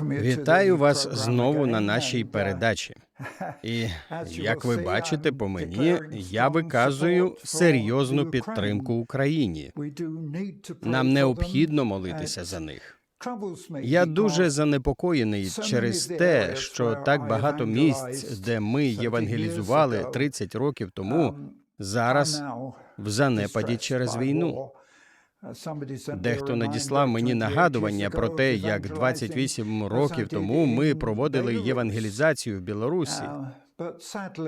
Вітаю вас знову на нашій передачі. І як ви бачите по мені, я виказую серйозну підтримку Україні. Нам необхідно молитися за них. Я дуже занепокоєний через те, що так багато місць, де ми євангелізували 30 років тому, зараз в занепаді через війну. Дехто надіслав мені нагадування про те, як 28 років тому ми проводили євангелізацію в Білорусі.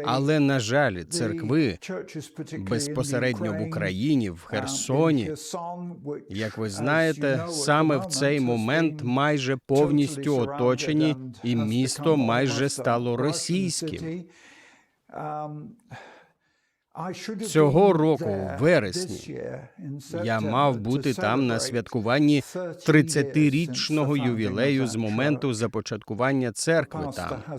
Але на жаль, церкви безпосередньо в Україні, в Херсоні, як ви знаєте, саме в цей момент майже повністю оточені, і місто майже стало російським. Цього року, в вересні, я мав бути там на святкуванні 30-річного ювілею з моменту започаткування церкви там.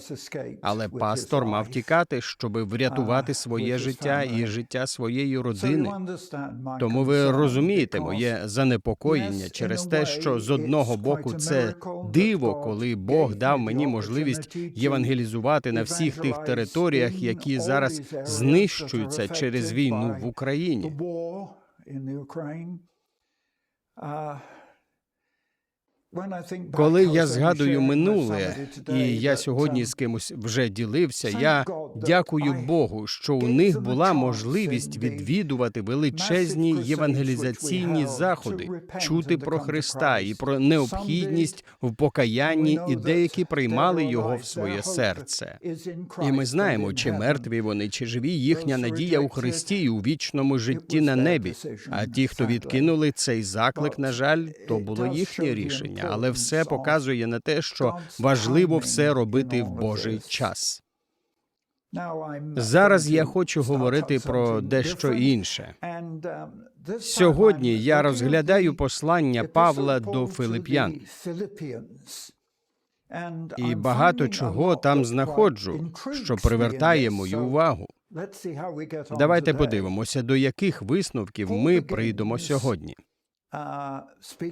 Але пастор мав тікати, щоб врятувати своє життя і життя своєї родини. Тому ви розумієте моє занепокоєння через те, що з одного боку це диво, коли Бог дав мені можливість євангелізувати на всіх тих територіях, які зараз знищуються через війну в Україні. Коли я згадую минуле, і я сьогодні з кимось вже ділився, я дякую Богу, що у них була можливість відвідувати величезні євангелізаційні заходи, чути про Христа і про необхідність в покаянні, і деякі приймали його в своє серце. І ми знаємо, чи мертві вони, чи живі їхня надія у Христі і у вічному житті на небі. А ті, хто відкинули цей заклик, на жаль, то було їхнє рішення але все показує на те, що важливо все робити в Божий час. Зараз я хочу говорити про дещо інше. Сьогодні я розглядаю послання Павла до Филип'ян. І багато чого там знаходжу, що привертає мою увагу. Давайте подивимося, до яких висновків ми прийдемо сьогодні.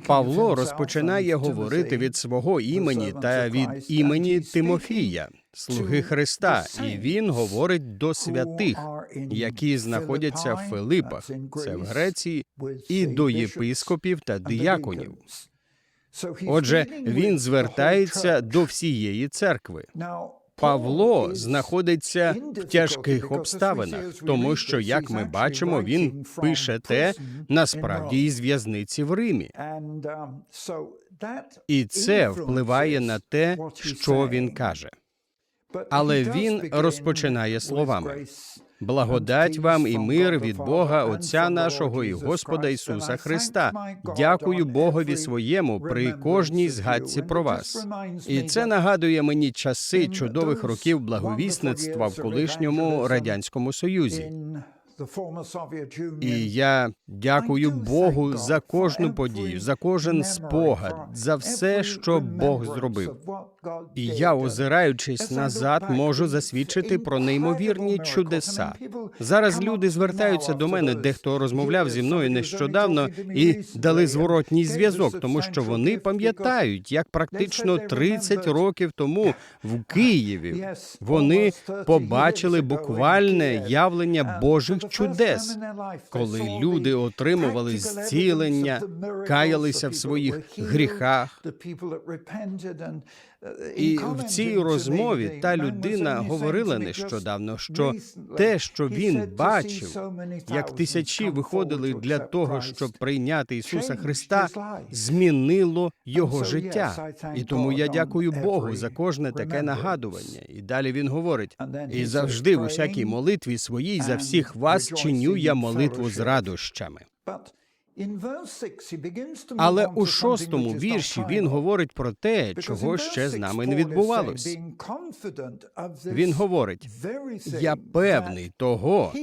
Павло розпочинає говорити від свого імені та від імені Тимофія, слуги Христа, і він говорить до святих, які знаходяться в Филипах, це в Греції, і до єпископів та дияконів. Отже, він звертається до всієї церкви. Павло знаходиться в тяжких обставинах, тому що, як ми бачимо, він пише те насправді із в'язниці в Римі. І це впливає на те, що він каже. Але він розпочинає словами: Благодать вам і мир від Бога, Отця нашого і Господа Ісуса Христа. Дякую Богові своєму при кожній згадці про вас. І це нагадує мені часи чудових років благовісництва в колишньому радянському союзі. І я дякую Богу за кожну подію, за кожен спогад, за все, що Бог зробив. І я, озираючись назад, можу засвідчити про неймовірні чудеса. Зараз люди звертаються до мене, дехто розмовляв зі мною нещодавно і дали зворотній зв'язок, тому що вони пам'ятають, як практично 30 років тому в Києві. вони побачили буквальне явлення Божих чудес, коли люди отримували зцілення, каялися в своїх гріхах. І в цій розмові та людина говорила нещодавно, що те, що він бачив, як тисячі виходили для того, щоб прийняти Ісуса Христа, змінило його життя. І тому я дякую Богу за кожне таке нагадування. І далі він говорить: і завжди в усякій молитві своїй за всіх вас чиню я молитву з радощами. Але у шостому вірші він говорить про те, чого ще з нами не відбувалось. Він говорить: я певний того,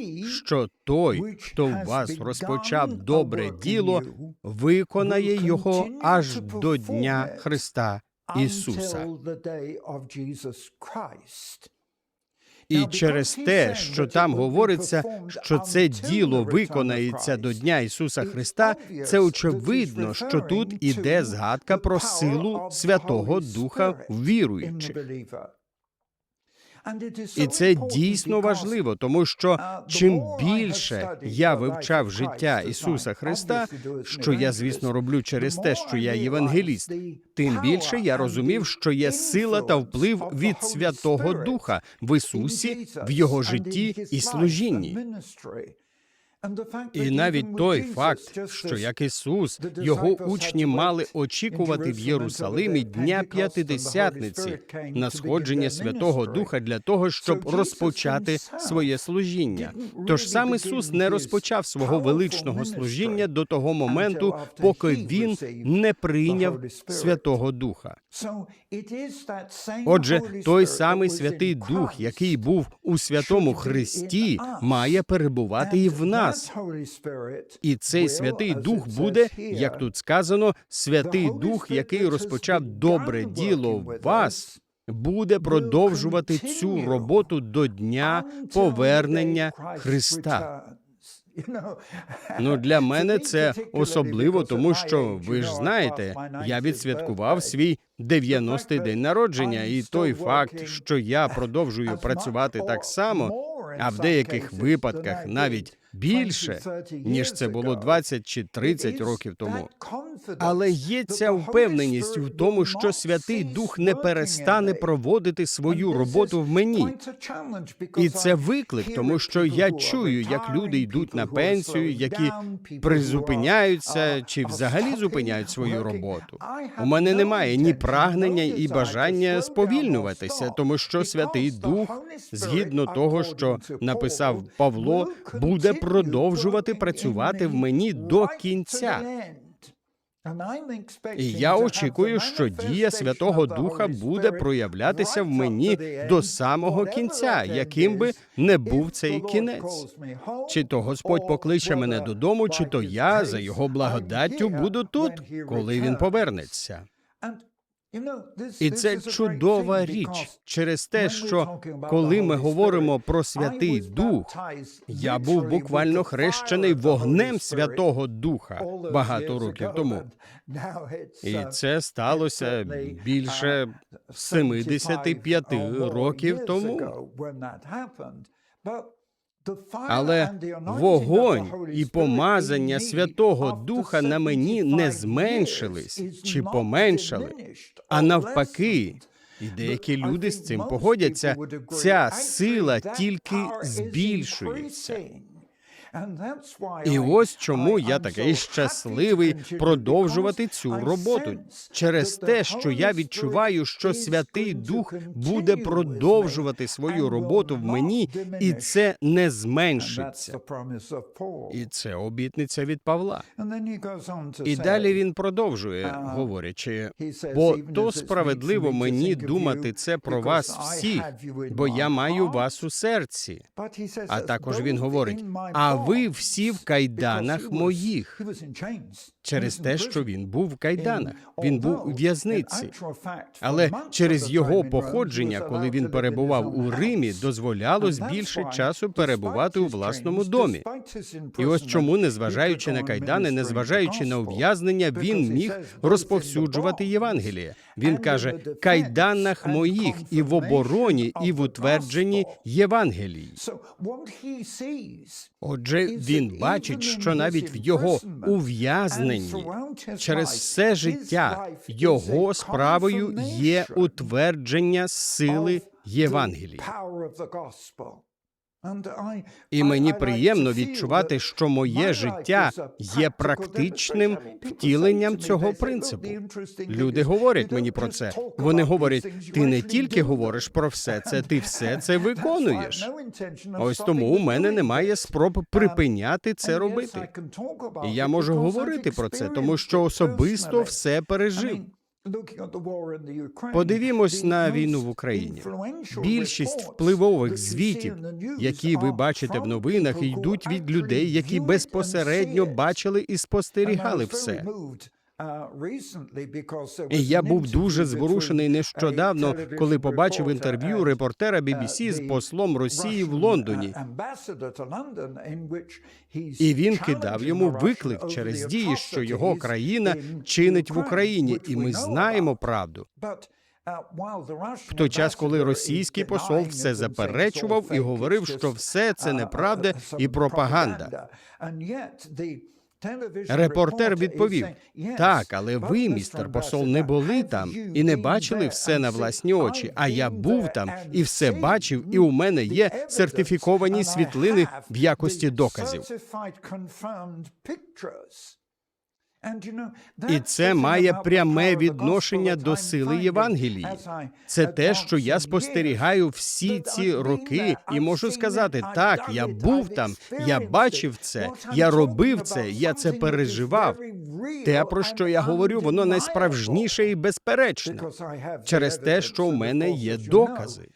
що той, хто в вас розпочав добре діло, виконає його аж до дня Христа Ісуса. І через те, що там говориться, що це діло виконається до Дня Ісуса Христа, це очевидно, що тут іде згадка про силу Святого Духа віруючих. І це дійсно важливо, тому що чим більше я вивчав життя Ісуса Христа, що я, звісно, роблю через те, що я євангеліст, тим більше я розумів, що є сила та вплив від Святого Духа в Ісусі, в Його житті і служінні. І навіть той факт, що як Ісус, його учні мали очікувати в Єрусалимі дня п'ятидесятниці на сходження Святого Духа для того, щоб розпочати своє служіння. Тож сам Ісус не розпочав свого величного служіння до того моменту, поки він не прийняв Святого Духа. Отже, той самий Святий Дух, який був у святому Христі, має перебувати і в нас. І цей Святий Дух буде, як тут сказано, Святий Дух, який розпочав добре діло в вас, буде продовжувати цю роботу до дня повернення Христа. Ну для мене це особливо, тому що ви ж знаєте, я відсвяткував свій 90-й день народження, і той факт, що я продовжую працювати так само, а в деяких випадках навіть більше ніж це було 20 чи 30 років тому. Але є ця впевненість в тому, що Святий Дух не перестане проводити свою роботу в мені. І це виклик, тому що я чую, як люди йдуть на пенсію, які призупиняються чи взагалі зупиняють свою роботу. У мене немає ні прагнення і бажання сповільнюватися, тому що Святий Дух, згідно того, що написав Павло, буде продовжувати працювати в мені до кінця. І я очікую, що дія Святого Духа буде проявлятися в мені до самого кінця, яким би не був цей кінець. Чи то Господь покличе мене додому, чи то я за його благодаттю буду тут, коли він повернеться. І це чудова річ через те, що коли ми говоримо про Святий Дух, я був буквально хрещений вогнем Святого Духа багато років тому. І це сталося більше 75 років тому. Але вогонь і помазання Святого Духа на мені не зменшились чи поменшали, а навпаки. І деякі люди з цим погодяться. Ця сила тільки збільшується. І ось чому я такий щасливий продовжувати цю роботу через те, що я відчуваю, що Святий Дух буде продовжувати свою роботу в мені, і це не зменшиться. І це обітниця від Павла. І далі він продовжує, говорячи, бо то справедливо мені думати це про вас всіх, бо я маю вас у серці. А також він говорить: а ви всі в кайданах моїх через те, що він був в кайданах. Він був у в'язниці. Але через його походження, коли він перебував у Римі, дозволялось більше часу перебувати у власному домі. І ось чому, незважаючи на кайдани, незважаючи на ув'язнення, він міг розповсюджувати Євангеліє. Він каже: кайданах моїх і в обороні, і в утвердженні Євангелії. Отже, він бачить, що навіть в його ув'язненні через все життя його справою є утвердження сили Євангелії. І мені приємно відчувати, що моє життя є практичним втіленням цього принципу. Люди говорять мені про це. Вони говорять: ти не тільки говориш про все це, ти все це виконуєш. Ось тому у мене немає спроб припиняти це робити. І я можу говорити про це, тому що особисто все пережив. Подивімось на війну в Україні. Більшість впливових звітів, які ви бачите в новинах, йдуть від людей, які безпосередньо бачили і спостерігали все. І я був дуже зворушений нещодавно, коли побачив інтерв'ю репортера BBC з послом Росії в Лондоні. І він кидав йому виклик через дії, що його країна чинить в Україні, і ми знаємо правду. В той час, коли російський посол все заперечував і говорив, що все це неправда і пропаганда. Репортер відповів: так, але ви, містер посол, не були там і не бачили все на власні очі. А я був там і все бачив, і у мене є сертифіковані світлини в якості доказів. І це має пряме відношення до сили Євангелії. Це те, що я спостерігаю всі ці роки, і можу сказати, так, я був там, я бачив це, я робив це, я це переживав. Те, про що я говорю, воно найсправжніше і безперечне через те, що у мене є докази.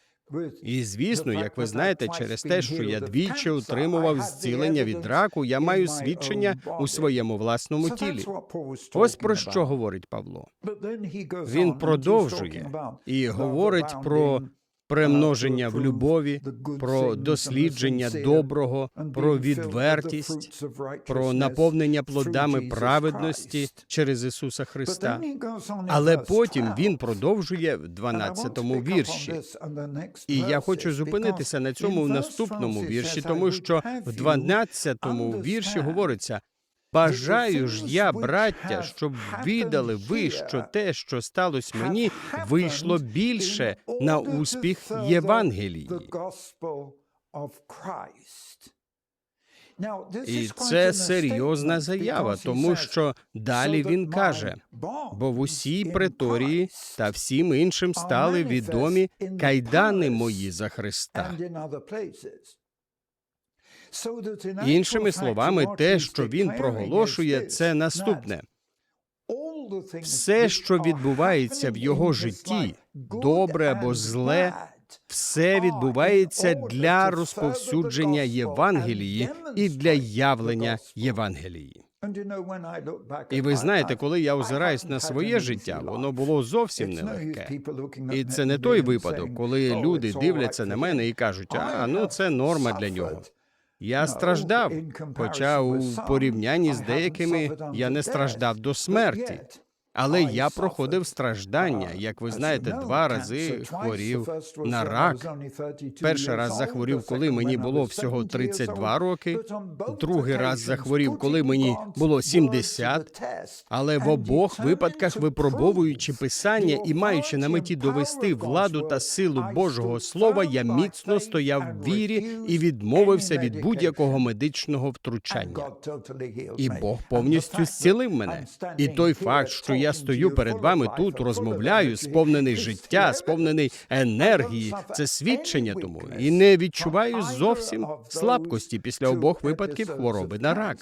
І звісно, як ви знаєте, через те, що я двічі отримував зцілення від раку, я маю свідчення у своєму власному тілі. Ось про що говорить Павло. Він продовжує і говорить про примноження в любові, про дослідження доброго, про відвертість, про наповнення плодами праведності через Ісуса Христа. Але потім він продовжує в 12-му вірші. І я хочу зупинитися на цьому в наступному вірші, тому що в 12-му вірші говориться. Бажаю ж я, браття, щоб віддали ви, що те, що сталося мені, вийшло більше на успіх Євангелії. І це серйозна заява, тому що далі він каже: бо в усій преторії та всім іншим стали відомі кайдани мої за Христа. Іншими словами, те, що він проголошує, це наступне. Все, що відбувається в його житті, добре або зле, все відбувається для розповсюдження Євангелії і для явлення Євангелії. І ви знаєте, коли я озираюсь на своє життя, воно було зовсім нелегке. І це не той випадок, коли люди дивляться на мене і кажуть, а ну це норма для нього. Я страждав, хоча у порівнянні з деякими я не страждав до смерті. Але я проходив страждання. Як ви знаєте, два рази хворів на рак. Перший раз захворів, коли мені було всього 32 роки. Другий раз захворів, коли мені було 70. Але в обох випадках, випробовуючи писання і маючи на меті довести владу та силу Божого Слова, я міцно стояв в вірі і відмовився від будь-якого медичного втручання. І Бог повністю зцілив мене. І той факт, що я стою перед вами тут, розмовляю, сповнений життя, сповнений енергії. Це свідчення тому і не відчуваю зовсім слабкості після обох випадків хвороби на рак.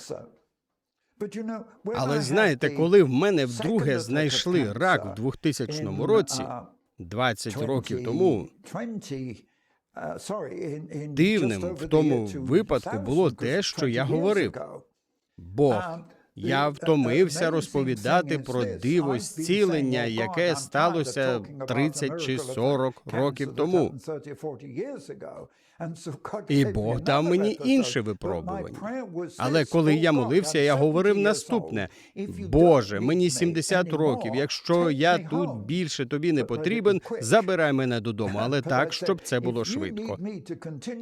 Але знаєте, коли в мене вдруге знайшли рак в 2000 році, 20 років тому, дивним в тому випадку було те, що я говорив. Бог я втомився розповідати про диво зцілення, яке сталося 30 чи 40 років тому. І Бог дав мені інше випробування. Але коли я молився, я говорив наступне: Боже, мені 70 років. Якщо я тут більше тобі не потрібен, забирай мене додому, але так, щоб це було швидко.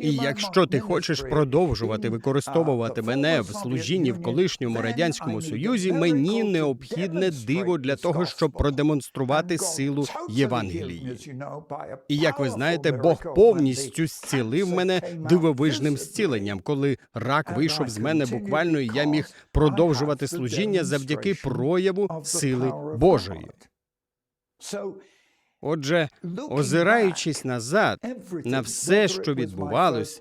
І якщо ти хочеш продовжувати використовувати мене в служінні в колишньому радянському союзі, мені необхідне диво для того, щоб продемонструвати силу Євангелії. І як ви знаєте, Бог повністю зцілив мене дивовижним зціленням, коли рак вийшов з мене буквально, і я міг продовжувати служіння завдяки прояву сили Божої. Отже, озираючись назад на все, що відбувалось,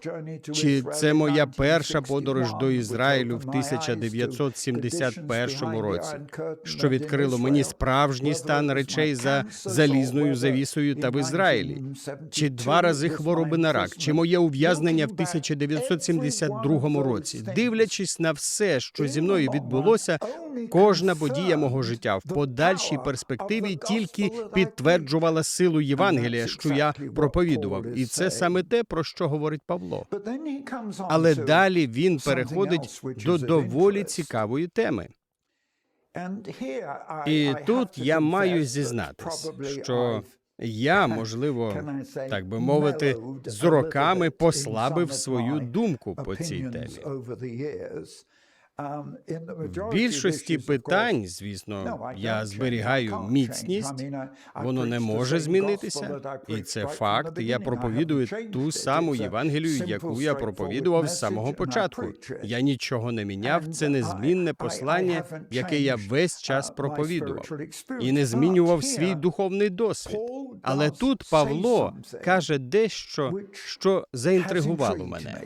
чи це моя перша подорож до Ізраїлю в 1971 році, що відкрило мені справжній стан речей за залізною завісою та в Ізраїлі, чи два рази хвороби на рак, чи моє ув'язнення в 1972 році, дивлячись на все, що зі мною відбулося, кожна подія мого життя в подальшій перспективі тільки підтверджувала силу Євангелія, що я проповідував, і це саме те, про що говорить Павло. Але далі він переходить до доволі цікавої теми. І тут я маю зізнатись, що я, можливо, так би мовити, з роками послабив свою думку по цій темі. В більшості питань, звісно, я зберігаю міцність, воно не може змінитися, і це факт. Я проповідую ту саму Євангелію, яку я проповідував з самого початку. Я нічого не міняв. Це незмінне послання, яке я весь час проповідував, і не змінював свій духовний досвід. Але тут Павло каже дещо, що заінтригувало мене.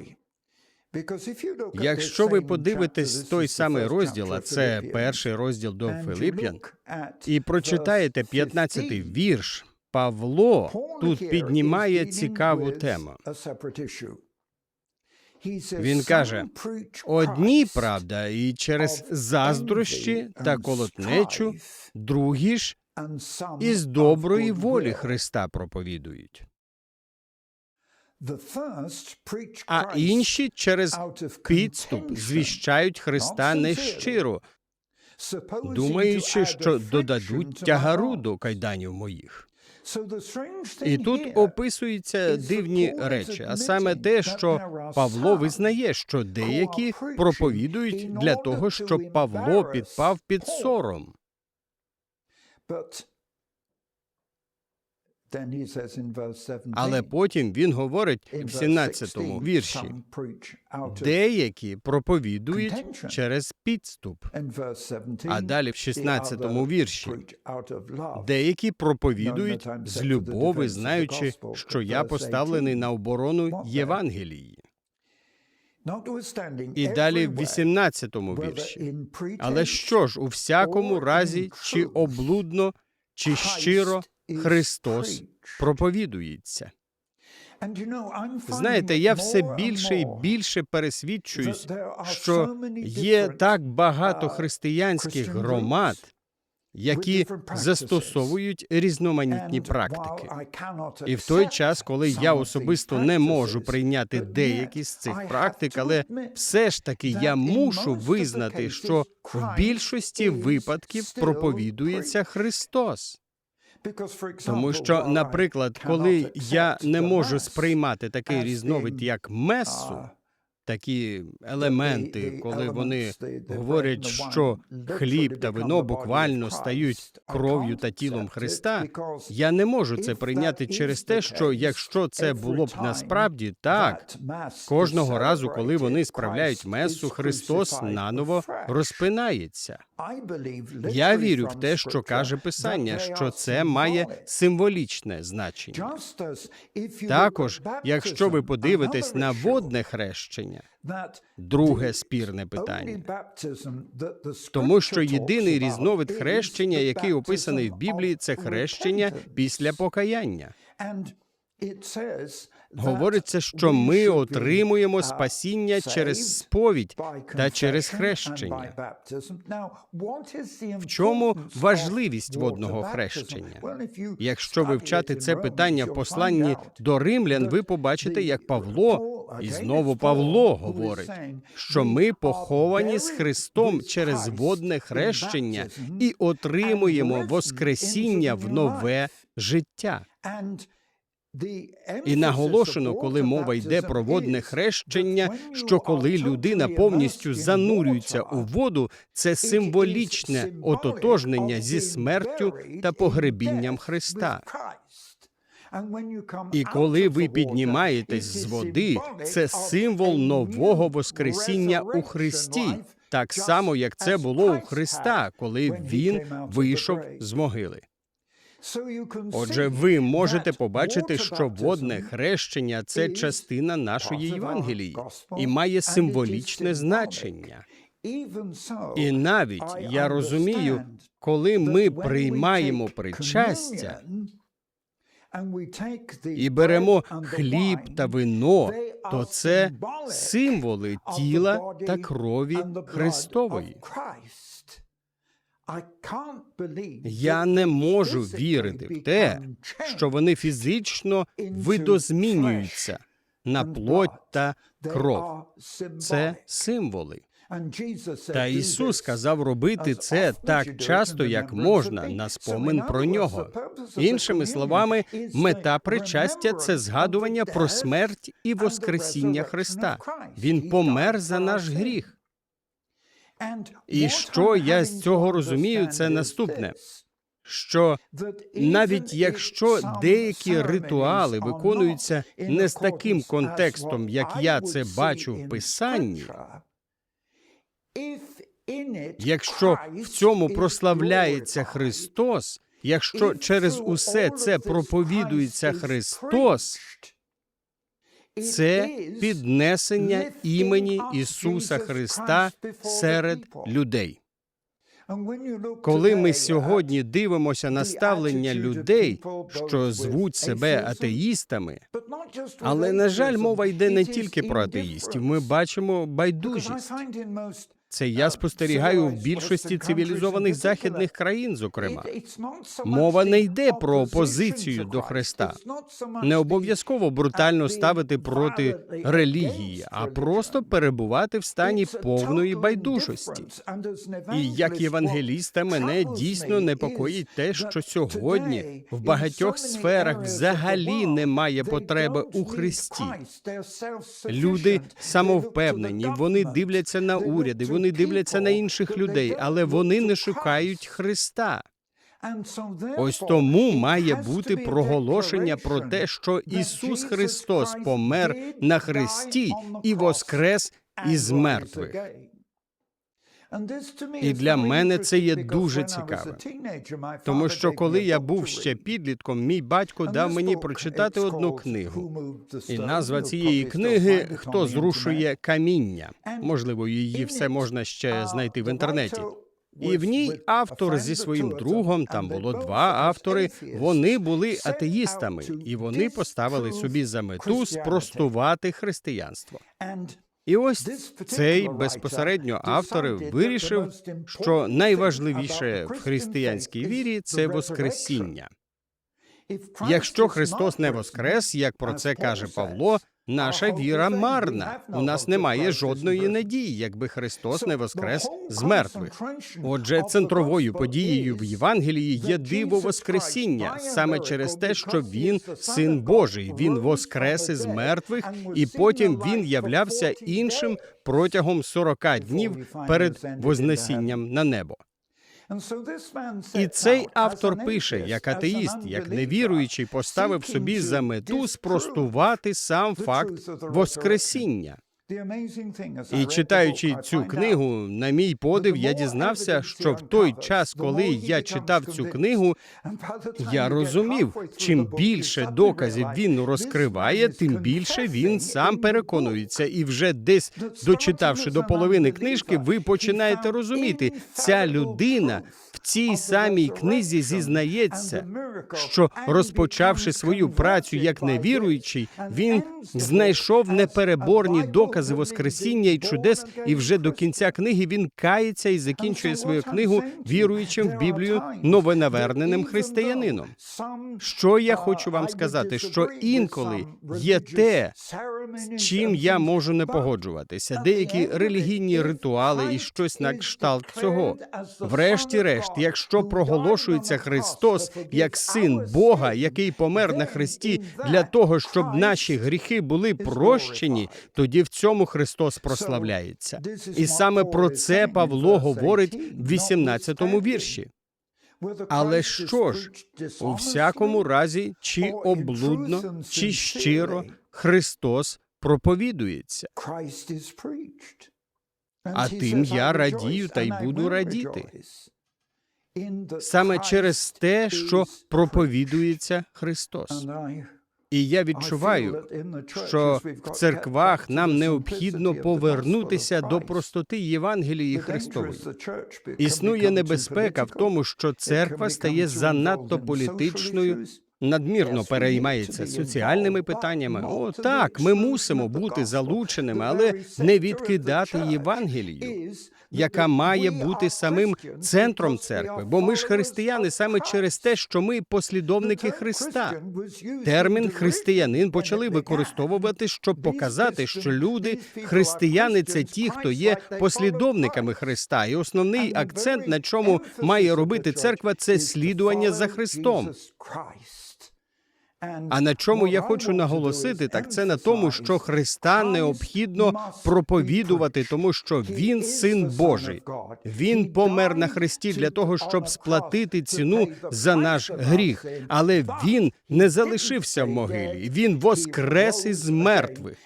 Якщо ви подивитесь той самий розділ, а це перший розділ до Филип'ян, і прочитаєте 15-й вірш, Павло тут піднімає цікаву тему. Він каже: одні, правда, і через заздрощі та колотнечу, другі ж із доброї волі Христа проповідують. А інші через підступ звіщають Христа нещиро, думаючи, що додадуть тягару до кайданів моїх. І тут описуються дивні речі, а саме те, що Павло визнає, що деякі проповідують для того, щоб Павло підпав під сором. Але потім він говорить в 17-му вірші, деякі проповідують через підступ. А далі в 16-му вірші деякі проповідують з любові, знаючи, що я поставлений на оборону Євангелії. І далі в 18-му вірші. Але що ж, у всякому разі, чи облудно, чи щиро Христос проповідується. Знаєте, я все більше і більше пересвідчуюсь, що є так багато християнських громад, які застосовують різноманітні практики. І в той час, коли я особисто не можу прийняти деякі з цих практик, але все ж таки я мушу визнати, що в більшості випадків проповідується Христос. Тому що, наприклад, коли я не можу сприймати такий різновид, як месу, такі елементи, коли вони говорять, що хліб та вино буквально стають кров'ю та тілом Христа, я не можу це прийняти через те, що якщо це було б насправді так, кожного разу, коли вони справляють месу, Христос наново розпинається. Я вірю в те, що каже Писання, що це має символічне значення. Також, якщо ви подивитесь на водне хрещення, друге спірне питання, тому що єдиний різновид хрещення, який описаний в Біблії, це хрещення після покаяння. Говориться, що ми отримуємо спасіння через сповідь та через хрещення. В чому важливість водного хрещення? Якщо вивчати це питання в посланні до римлян, ви побачите, як Павло і знову Павло говорить, що ми поховані з Христом через водне хрещення і отримуємо Воскресіння в нове життя. І наголошено, коли мова йде про водне хрещення, що коли людина повністю занурюється у воду, це символічне ототожнення зі смертю та погребінням Христа. І коли ви піднімаєтесь з води, це символ нового Воскресіння у Христі, так само як це було у Христа, коли він вийшов з могили. Отже, ви можете побачити, що водне хрещення це частина нашої Євангелії і має символічне значення. І навіть я розумію, коли ми приймаємо причастя і беремо хліб та вино, то це символи тіла та крові Христової. Я не можу вірити в те, що вони фізично видозмінюються на плоть та кров. Це символи. Та Ісус сказав робити це так часто, як можна, на спомин про нього. Іншими словами, мета причастя це згадування про смерть і воскресіння Христа. Він помер за наш гріх. І що я з цього розумію, це наступне. Що навіть якщо деякі ритуали виконуються не з таким контекстом, як я це бачу в Писанні, якщо в цьому прославляється Христос, якщо через усе це проповідується Христос, це піднесення імені Ісуса Христа серед людей. Коли ми сьогодні дивимося на ставлення людей, що звуть себе атеїстами, але на жаль, мова йде не тільки про атеїстів. Ми бачимо байдужість. Це я спостерігаю в більшості цивілізованих західних країн, зокрема. Мова не йде про опозицію до Христа. Не обов'язково брутально ставити проти релігії, а просто перебувати в стані повної байдужості. І як євангеліста мене дійсно непокоїть те, що сьогодні в багатьох сферах взагалі немає потреби у Христі. Люди самовпевнені, вони дивляться на уряди, вони дивляться на інших людей, але вони не шукають Христа. Ось тому має бути проголошення про те, що Ісус Христос помер на Христі і воскрес із мертвих. І для мене це є дуже цікаве. Тому що коли я був ще підлітком, мій батько дав мені прочитати одну книгу. І назва цієї книги Хто зрушує каміння. Можливо, її все можна ще знайти в інтернеті. І в ній автор зі своїм другом, там було два автори. Вони були атеїстами, і вони поставили собі за мету спростувати християнство. І ось цей безпосередньо автор вирішив, що найважливіше в християнській вірі це Воскресіння. Якщо Христос не воскрес, як про це каже Павло, наша віра марна. У нас немає жодної надії, якби Христос не воскрес з мертвих. Отже, центровою подією в Євангелії є диво Воскресіння, саме через те, що він син Божий, він воскрес із мертвих, і потім він являвся іншим протягом 40 днів перед вознесінням на небо. І цей автор пише, як атеїст, як невіруючий, поставив собі за мету спростувати сам факт Воскресіння. І читаючи цю книгу, на мій подив, я дізнався, що в той час, коли я читав цю книгу, я розумів, чим більше доказів він розкриває, тим більше він сам переконується. І вже десь дочитавши до половини книжки, ви починаєте розуміти, ця людина цій самій книзі зізнається, що розпочавши свою працю як невіруючий, він знайшов непереборні докази Воскресіння і чудес, і вже до кінця книги він кається і закінчує свою книгу віруючим в Біблію новонаверненим християнином. Що я хочу вам сказати, що інколи є те, з чим я можу не погоджуватися, деякі релігійні ритуали і щось на кшталт цього. Врешті-решт, якщо проголошується Христос як син Бога, який помер на Христі для того, щоб наші гріхи були прощені, тоді в цьому Христос прославляється. І саме про це Павло говорить в 18-му вірші. Але що ж, у всякому разі, чи облудно, чи щиро Христос проповідується. А тим я радію та й буду радіти. Саме через те, що проповідується Христос. І я відчуваю, що в церквах нам необхідно повернутися до простоти Євангелії Христової. Існує небезпека в тому, що церква стає занадто політичною, надмірно переймається соціальними питаннями. О, так, ми мусимо бути залученими, але не відкидати Євангелію, яка має бути самим центром церкви. Бо ми ж християни саме через те, що ми послідовники Христа. Термін християнин почали використовувати, щоб показати, що люди, християни, це ті, хто є послідовниками Христа. І основний акцент, на чому має робити церква, це слідування за Христом. А на чому я хочу наголосити, так це на тому, що Христа необхідно проповідувати, тому що Він син Божий. Він помер на хресті для того, щоб сплатити ціну за наш гріх. Але він не залишився в могилі. Він воскрес із мертвих.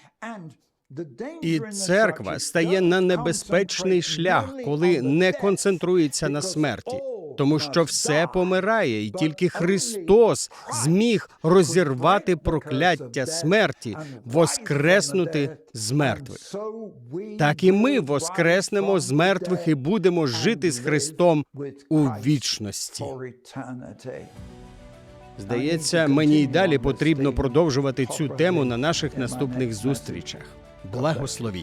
І церква стає на небезпечний шлях, коли не концентрується на смерті, тому що все помирає, і тільки Христос зміг розірвати прокляття смерті, воскреснути з мертвих. Так і ми воскреснемо з мертвих і будемо жити з Христом у вічності. Здається, мені й далі потрібно продовжувати цю тему на наших наступних зустрічах. Благословінь.